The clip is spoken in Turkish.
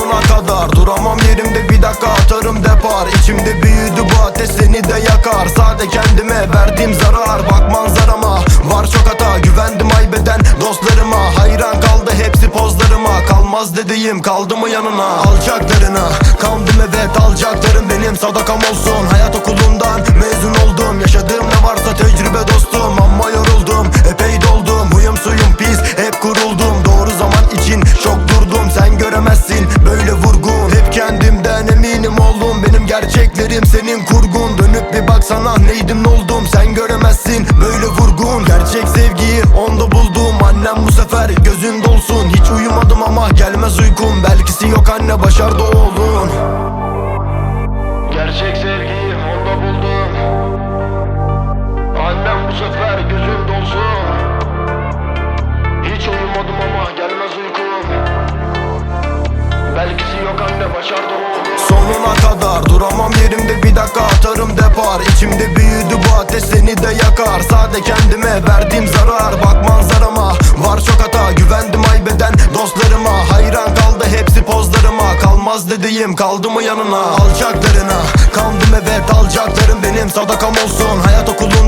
Sonuna kadar duramam. Yerimde bir dakika atarım depar. İçimde büyüdü bu ateş seni de yakar. Sade kendime verdiğim zarar. Bak manzarama var çok hata. Güvendim aybeden dostlarıma. Hayran kaldı hepsi pozlarıma. Kalmaz dediğim kaldı mı yanına? Alacaklarına kandım evet alacaklarım benim. Sadakam olsun. Hayat okulundan gerçeklerim senin kurgun. Dönüp bir baksana neydim ne oldum? Sen göremezsin böyle vurgun. Gerçek sevgiyi onda buldum. Annem bu sefer gözün dolsun. Hiç uyumadım ama gelmez uykum. Belkisi yok anne başardı oğlun Gerçek sevgiyi onda buldum. Annem bu sefer gözün dolsun. Hiç uyumadım ama gelmez uykum. Belkisi yok anne başardı duramam yerimde bir dakika atarım depar. İçimde büyüdü bu ateş seni de yakar. Sade kendime verdiğim zarar. Bak manzarama var çok hata. Güvendim aybeden dostlarıma. Hayran kaldı hepsi pozlarıma. Kalmaz dediğim kaldı mı yanına? Alacaklarına kandım evet alacaklarım benim. Sadakam olsun Hayat okulundan